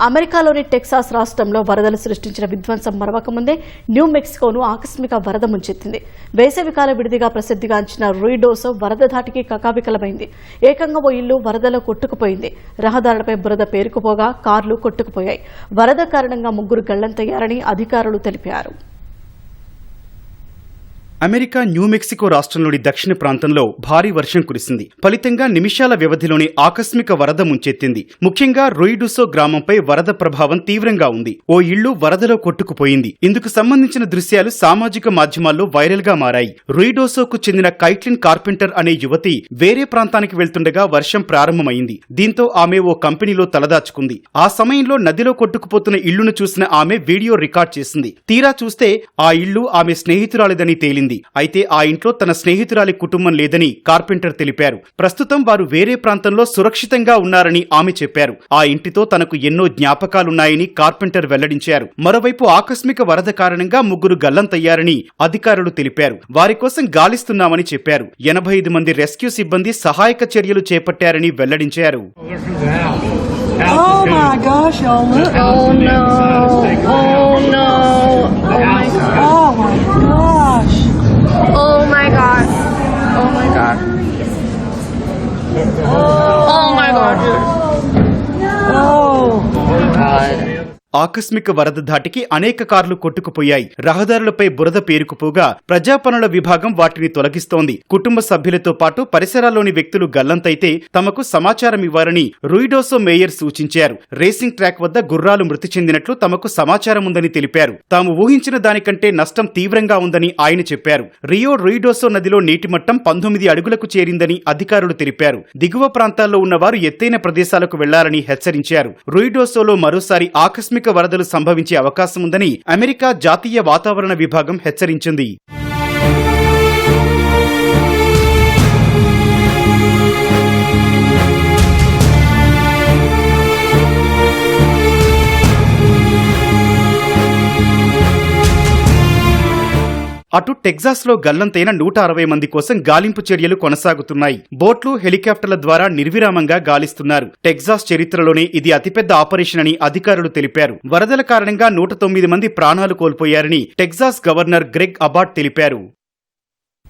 అమెరికాలోని టెక్సాస్ రాష్ట్రంలో వరదలు సృష్టించిన విధ్వంసం మరవకముందే న్యూ మెక్సికోను ఆకస్మిక వరద ముంచెత్తింది. వేసవికాల విడిదిగా ప్రసిద్ధిగాంచిన రూయిడోసో వరద ధాటికి కకావికలమైంది. ఏకంగా ఓ ఇల్లు వరదలో కొట్టుకుపోయింది. రహదారులపై బురద పేరుకుపోగా కార్లు కొట్టుకుపోయాయి. వరద కారణంగా ముగ్గురు గళ్ళంతయ్యారని అధికారులు తెలిపారు. అమెరికా న్యూ మెక్సికో రాష్ట్రంలోని దక్షిణ ప్రాంతంలో భారీ వర్షం కురిసింది. ఫలితంగా నిమిషాల వ్యవధిలోనే ఆకస్మిక వరద ముంచెత్తింది. ముఖ్యంగా రొయిడుసో గ్రామంపై వరద ప్రభావం తీవ్రంగా ఉంది. ఓ ఇళ్ళు వరదలో కొట్టుకుపోయింది. ఇందుకు సంబంధించిన దృశ్యాలు సామాజిక మాధ్యమాల్లో వైరల్గా మారాయి. రొయిడోసోకు చెందిన కైట్లిన్ కార్పెంటర్ అనే యువతి వేరే ప్రాంతానికి వెళ్తుండగా వర్షం ప్రారంభమైంది. దీంతో ఆమె ఓ కంపెనీలో తలదాచుకుంది. ఆ సమయంలో నదిలో కొట్టుకుపోతున్న ఇళ్ళును చూసిన ఆమె వీడియో రికార్డ్ చేసింది. తీరా చూస్తే ఆ ఇల్లు ఆమె స్నేహితురాలిదని తేలింది. అయితే ఆ ఇంట్లో తన స్నేహితురాలి కుటుంబం లేదని కార్పెంటర్ తెలిపారు. ప్రస్తుతం వారు వేరే ప్రాంతంలో సురక్షితంగా ఉన్నారని ఆమె చెప్పారు. ఆ ఇంటితో తనకు ఎన్నో జ్ఞాపకాలున్నాయని కార్పెంటర్ వెల్లడించారు. మరోవైపు ఆకస్మిక వరద కారణంగా ముగ్గురు గల్లంతయ్యారని అధికారులు తెలిపారు. వారి కోసం గాలిస్తున్నామని చెప్పారు. ఎనభై ఐదు మంది రెస్క్యూ సిబ్బంది సహాయక చర్యలు చేపట్టారని వెల్లడించారు. Oh my gosh, y'all look. Oh no! Oh no! God! Oh my god! ఆకస్మిక వరద ధాటికి అనేక కార్లు కొట్టుకుపోయాయి. రహదారులపై బురద పేరుకుపోగా ప్రజాపనుల విభాగం వాటిని తొలగిస్తోంది. కుటుంబ సభ్యులతో పాటు పరిసరాల్లోని వ్యక్తులు గల్లంతైతే తమకు సమాచారం ఇవ్వాలని రూయిడోసో మేయర్ సూచించారు. రేసింగ్ ట్రాక్ వద్ద గుర్రాలు మృతి చెందినట్లు తమకు సమాచారం ఉందని తెలిపారు. తాము ఊహించిన దానికంటే నష్టం తీవ్రంగా ఉందని ఆయన చెప్పారు. రియో రూయిడోసో నదిలో నీటి మట్టం పంతొమ్మిది అడుగులకు చేరిందని అధికారులు తెలిపారు. దిగువ ప్రాంతాల్లో ఉన్నవారు ఎత్తైన ప్రదేశాలకు వెళ్ళాలని హెచ్చరించారు. రూయిడోసోలో మరోసారి ఆకస్మిక వరదలు సంభవించే అవకాశం ఉందని అమెరికా జాతీయ వాతావరణ విభాగం హెచ్చరించింది. అటు టెక్సాస్లో గల్లంతైన నూట అరవై మంది కోసం గాలింపు చర్యలు కొనసాగుతున్నాయి. బోట్లు హెలికాప్టర్ల ద్వారా నిర్విరామంగా గాలిస్తున్నారు. టెక్సాస్ చరిత్రలోనే ఇది అతిపెద్ద ఆపరేషన్ అని అధికారులు తెలిపారు. వరదల కారణంగా నూట తొమ్మిది మంది ప్రాణాలు కోల్పోయారని టెక్సాస్ గవర్నర్ గ్రెగ్ అబాట్ తెలిపారు.